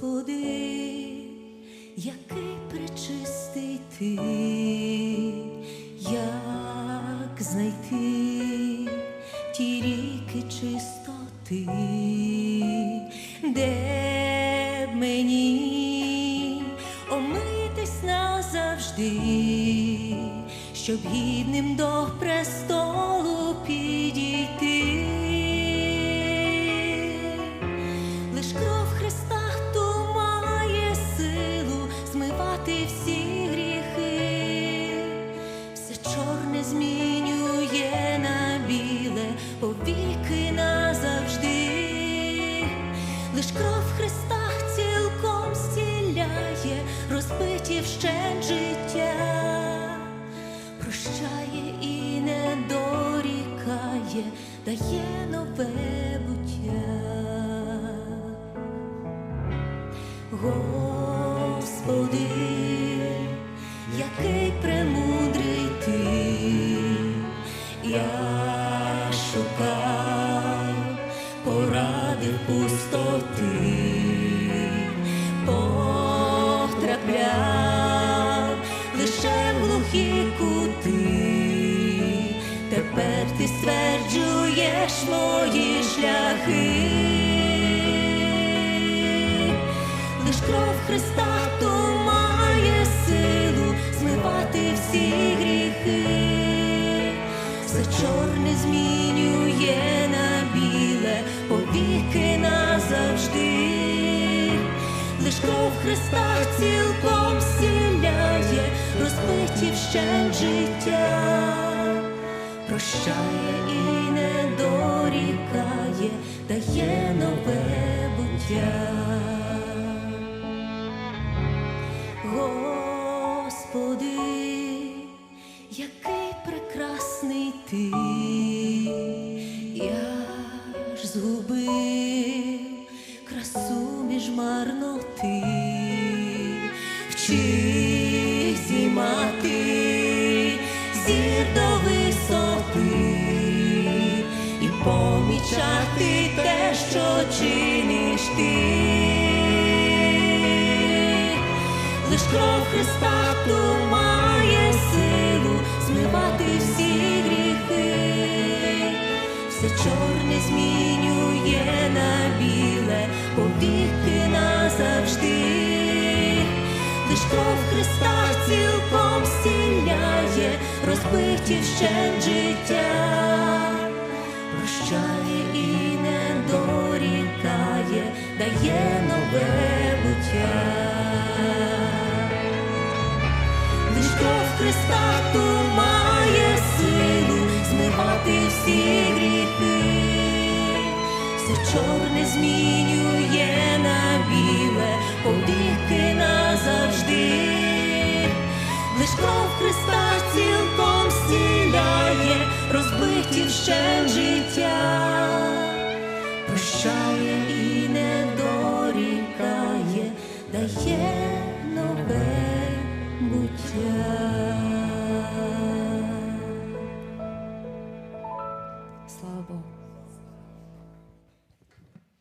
Господи, який пречистий ти, як знайти ті ріки чистоти, де мені омитись назавжди, щоб гідним до престолу підійти. Лиш кров в Христах цілком зціляє, розбиті вщент життя, прощає і не дорікає, дає нове буття. Стверджуєш мої шляхи. Лиш кров Христа, хто має силу змивати всі гріхи, все чорне змінює на біле, повіки назавжди, лиш кров Христа цілком зціляє, розбиті вщент життя, прощає і не дорікає, дає нове буття. Господи, який прекрасний ти, я ж згубив красу між марноти, вчись лиш кров Христа хто має силу змивати всі гріхи, все чорне змінює на біле, повіки назавжди, лиш кров Христа цілком зціляє, розбиті вщент життя, прощає і не дорікає, дає нове буття. Христа ту має силу змивати всі гріхи, все чорне змінює на біле, повіки назавжди. Лиш кров Христа цілком зціляє, розбиті вщент життя,